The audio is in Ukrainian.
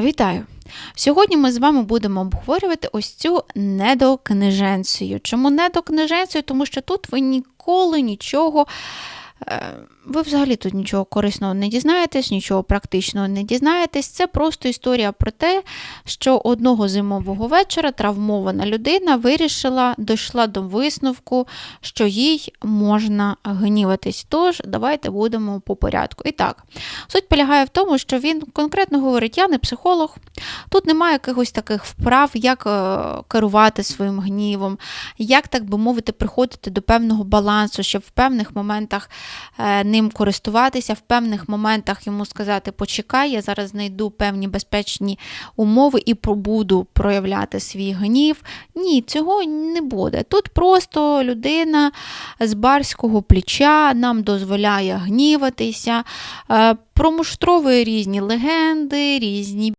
Вітаю! Сьогодні ми з вами будемо обговорювати ось цю недокниженцію. Чому недокниженцію? Тому що тут ви ніколи нічого. Е, Ви взагалі тут нічого корисного не дізнаєтесь, нічого практичного не дізнаєтесь. Це просто історія про те, що одного зимового вечора травмована людина вирішила, дійшла до висновку, що їй можна гніватись. Тож давайте будемо по порядку. І так, суть полягає в тому, що він конкретно говорить: я не психолог, тут немає якихось таких вправ, як е, керувати своїм гнівом, як, так би мовити, приходити до певного балансу, щоб в певних моментах ним користуватися, в певних моментах йому сказати: почекай, я зараз знайду певні безпечні умови і буду проявляти свій гнів. Ні, цього не буде. Тут просто людина з барського плеча нам дозволяє гніватися, е, промуштровує різні легенди, різні